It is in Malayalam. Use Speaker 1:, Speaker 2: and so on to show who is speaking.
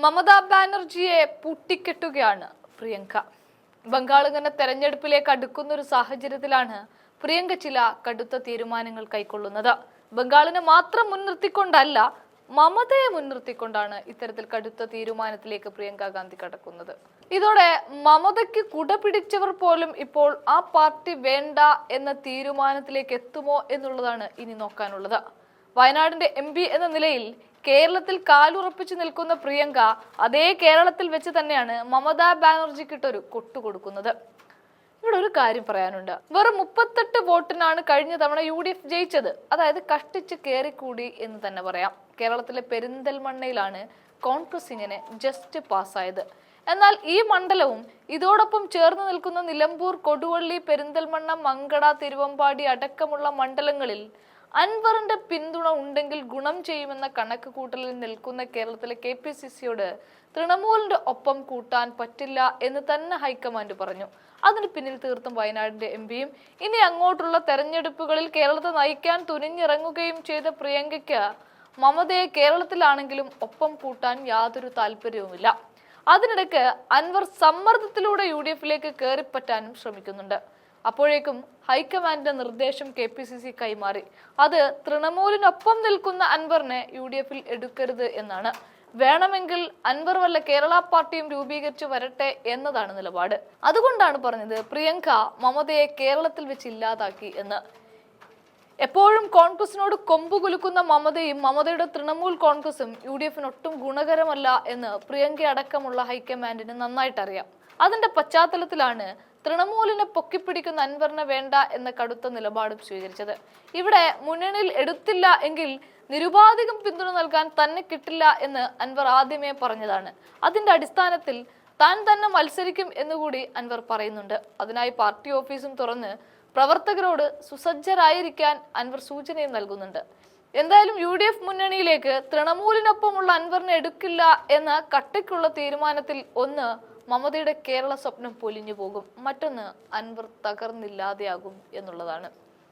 Speaker 1: മമതാ ബാനർജിയെ പൂട്ടിക്കെട്ടുകയാണ് പ്രിയങ്ക. ബംഗാൾ ഇങ്ങനെ തെരഞ്ഞെടുപ്പിലേക്ക് അടുക്കുന്ന ഒരു സാഹചര്യത്തിലാണ് പ്രിയങ്ക ചില കടുത്ത തീരുമാനങ്ങൾ കൈക്കൊള്ളുന്നത്. ബംഗാളിനെ മാത്രം മുൻനിർത്തിക്കൊണ്ടല്ല മമതയെ മുൻനിർത്തിക്കൊണ്ടാണ് ഇത്തരത്തിൽ കടുത്ത തീരുമാനത്തിലേക്ക് പ്രിയങ്ക ഗാന്ധി കടക്കുന്നത്. ഇതോടെ മമതയ്ക്ക് കുട പിടിച്ചവർ പോലും ഇപ്പോൾ ആ പാർട്ടി വേണ്ട എന്ന തീരുമാനത്തിലേക്ക് എത്തുമോ എന്നുള്ളതാണ് ഇനി നോക്കാനുള്ളത്. വയനാടിന്റെ എം എന്ന നിലയിൽ കേരളത്തിൽ കാലുറപ്പിച്ചു നിൽക്കുന്ന പ്രിയങ്ക അതേ കേരളത്തിൽ വെച്ച് തന്നെയാണ് മമതാ ബാനർജിക്കിട്ടൊരു കൊട്ടു കൊടുക്കുന്നത് ഇവിടെ ഒരു കാര്യം പറയാനുണ്ട്. വെറും മുപ്പത്തെട്ട് വോട്ടിനാണ് കഴിഞ്ഞ തവണ യു ഡി എഫ് ജയിച്ചത്. അതായത് കഷ്ടിച്ച് കയറിക്കൂടി എന്ന് തന്നെ പറയാം. കേരളത്തിലെ പെരിന്തൽമണ്ണയിലാണ് കോൺഗ്രസ് ഇങ്ങനെ ജസ്റ്റ് പാസ്സായത്. എന്നാൽ ഈ മണ്ഡലവും ഇതോടൊപ്പം ചേർന്ന് നിൽക്കുന്ന നിലമ്പൂർ കൊടുവള്ളി പെരിന്തൽമണ്ണ മങ്കട തിരുവമ്പാടി അടക്കമുള്ള മണ്ഡലങ്ങളിൽ അൻവറിന്റെ പിന്തുണ ഉണ്ടെങ്കിൽ ഗുണം ചെയ്യുമെന്ന കണക്ക് കൂട്ടലിൽ നിൽക്കുന്ന കേരളത്തിലെ കെ പി സി സിയോട് തൃണമൂലിന്റെ ഒപ്പം കൂട്ടാൻ പറ്റില്ല എന്ന് തന്നെ ഹൈക്കമാൻഡ് പറഞ്ഞു. അതിന് പിന്നിൽ തീർത്തും വയനാടിന്റെ എം പിയും ഇനി അങ്ങോട്ടുള്ള തെരഞ്ഞെടുപ്പുകളിൽ കേരളത്തെ നയിക്കാൻ തുനിഞ്ഞിറങ്ങുകയും ചെയ്ത പ്രിയങ്കയ്ക്ക് മമതയെ കേരളത്തിലാണെങ്കിലും ഒപ്പം കൂട്ടാൻ യാതൊരു താല്പര്യവുമില്ല. അതിനിടയ്ക്ക് അൻവർ സമ്മർദ്ദത്തിലൂടെ യു ഡി എഫിലേക്ക് കയറിപ്പറ്റാനും ശ്രമിക്കുന്നുണ്ട്. അപ്പോഴേക്കും ഹൈക്കമാൻഡിന്റെ നിർദ്ദേശം കെ പി സി സി കൈമാറി. അത് തൃണമൂലിനൊപ്പം നിൽക്കുന്ന അൻവറിനെ യു ഡി എഫിൽ എടുക്കരുത് എന്നാണ്. വേണമെങ്കിൽ അൻവർ വല്ല കേരള പാർട്ടിയും രൂപീകരിച്ചു വരട്ടെ എന്നതാണ് നിലപാട്. അതുകൊണ്ടാണ് പറഞ്ഞത് പ്രിയങ്ക മമതയെ കേരളത്തിൽ വെച്ച് ഇല്ലാതാക്കി എന്ന്. എപ്പോഴും കോൺഗ്രസിനോട് കൊമ്പു കുലുക്കുന്ന മമതയും മമതയുടെ തൃണമൂൽ കോൺഗ്രസും യു ഡി എഫിന് ഒട്ടും ഗുണകരമല്ല എന്ന് പ്രിയങ്ക അടക്കമുള്ള ഹൈക്കമാൻഡിന് നന്നായിട്ടറിയാം. അതിന്റെ പശ്ചാത്തലത്തിലാണ് തൃണമൂലിനെ പൊക്കിപ്പിടിക്കുന്ന അൻവറിനെ വേണ്ട എന്ന കടുത്ത നിലപാടും സ്വീകരിച്ചത്. ഇവിടെ മുന്നണിയിൽ എടുത്തില്ല എങ്കിൽ നിരുപാധികം പിന്തുണ നൽകാൻ തന്നെ കിട്ടില്ല എന്ന് അൻവർ ആദ്യമേ പറഞ്ഞതാണ്. അതിന്റെ അടിസ്ഥാനത്തിൽ താൻ തന്നെ മത്സരിക്കും എന്നുകൂടി അൻവർ പറയുന്നുണ്ട്. അതിനായി പാർട്ടി ഓഫീസും തുറന്ന് പ്രവർത്തകരോട് സുസജ്ജരായിരിക്കാൻ അൻവർ സൂചനയും നൽകുന്നുണ്ട്. എന്തായാലും യു ഡി എഫ് മുന്നണിയിലേക്ക് തൃണമൂലിനൊപ്പമുള്ള അൻവറിനെ എടുക്കില്ല എന്ന കട്ടിക്കുള്ള തീരുമാനത്തിൽ ഒന്ന് മമതയുടെ കേരള സ്വപ്നം പൊലിഞ്ഞു പോകും. മറ്റൊന്ന് അൻവർ തകർന്നില്ലാതെയാകും എന്നുള്ളതാണ്.